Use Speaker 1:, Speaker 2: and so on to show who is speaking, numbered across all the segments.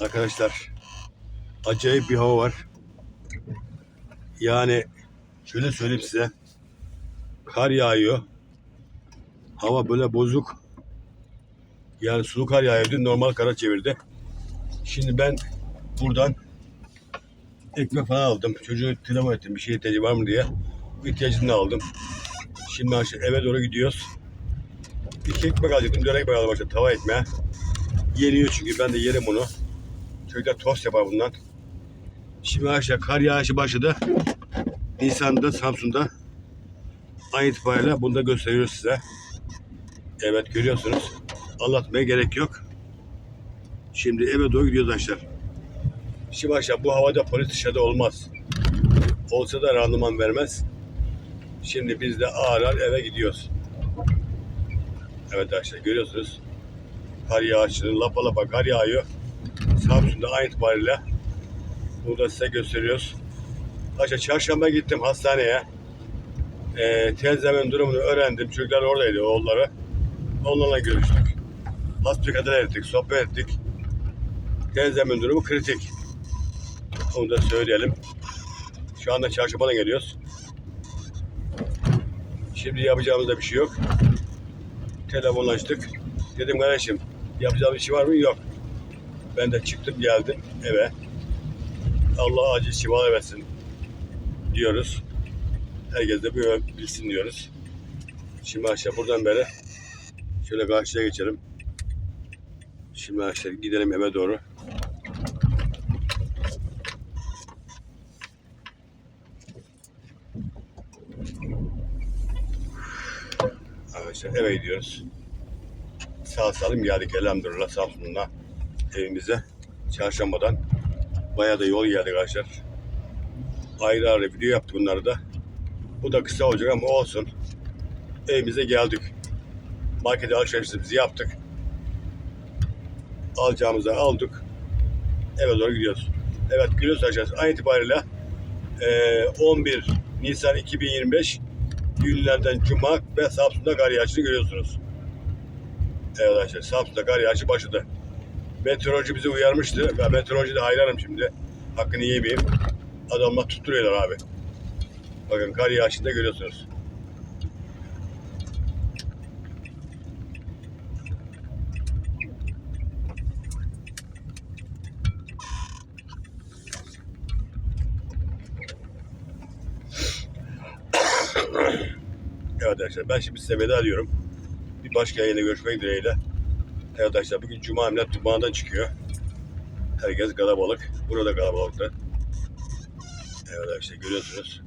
Speaker 1: Arkadaşlar acayip bir hava var. Yani şöyle söyleyeyim size. Kar yağıyor. Hava böyle bozuk. Yani sulu kar yağıyordu. Normal kara çevirdi. Şimdi ben buradan ekmek falan aldım. Çocuğu telefon ettim. Bir şey ihtiyacı var mı diye. İhtiyacını aldım. Şimdi eve doğru gidiyoruz. İki ekmek alacaktım. Dört ekmek aldım aşağı tava ekmeği. Yeniyor çünkü ben de yerim bunu. Çocuklar tost yapar bundan. Şimdi aşağı kar yağışı başladı. Nisan'da Samsun'da aynı itibariyle bunu da gösteriyoruz size. Evet görüyorsunuz. Anlatmaya gerek yok. Şimdi eve doğru gidiyoruz arkadaşlar. Şimdi aşağı bu havada polis dışarıda olmaz. Olsa da randıman vermez. Şimdi biz de ağır ağır eve gidiyoruz. Evet arkadaşlar görüyorsunuz. Kar yağışını lapa lapa kar yağıyor. Samsun'da aynı itibariyle bunu da size gösteriyoruz. Arkadaşlar çarşamba gittim hastaneye. Ee, teyzemin durumunu öğrendim. Çocuklar oradaydı oğulları. Onlarla görüştük. Hasbikaten ettik, sohbet ettik. Teyzemin durumu kritik. Onu da söyleyelim. Şu anda çarşambadan geliyoruz. Şimdi yapacağımız da bir şey yok. Telefonlaştık. Dedim kardeşim yapacağım bir şey var mı? Yok. Ben de çıktım geldim eve. Allah acil şifa versin diyoruz. Herkes de böyle bilsin diyoruz. Şimdi aşağı buradan beri şöyle karşıya geçelim. Şimdi aşağı gidelim eve doğru. Arkadaşlar eve gidiyoruz. Sağ salim geldik elhamdülillah Samsun'da evimize. Çarşambadan bayağı da yol geldik arkadaşlar. Ayrı ayrı video yaptık bunları da. Bu da kısa olacak ama olsun. Evimize geldik. Markete alışverişimizi yaptık. Alacağımızı aldık. Eve doğru gidiyoruz. Evet gidiyoruz arkadaşlar. Aynı itibariyle eee, 11 Nisan 2025 günlerden Cuma ve Samsun'da kar yağışını görüyorsunuz. Evet arkadaşlar Samsun'da kar yağışı başladı. Meteoroloji bizi uyarmıştı. Ben meteoroloji de hayranım şimdi. Hakkını yemeyeyim. Adamlar tutturuyorlar abi. Bakın kar yağışını da görüyorsunuz. Evet arkadaşlar ben şimdi size veda ediyorum. Bir başka yayında görüşmek dileğiyle. Evet arkadaşlar bugün Cuma Emniyet Dumağı'ndan çıkıyor. Herkes kalabalık. Burada kalabalıkta. Evet arkadaşlar görüyorsunuz.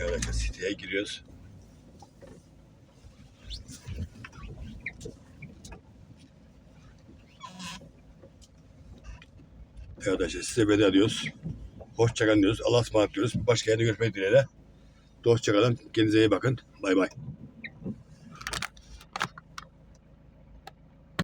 Speaker 1: Evet siteye giriyoruz. Evet arkadaşlar size veda ediyoruz. Hoşçakalın diyoruz. Allah'a ısmarladık diyoruz. Başka yerde görüşmek dileğiyle. Hoşçakalın. Kendinize iyi bakın. Bay bay.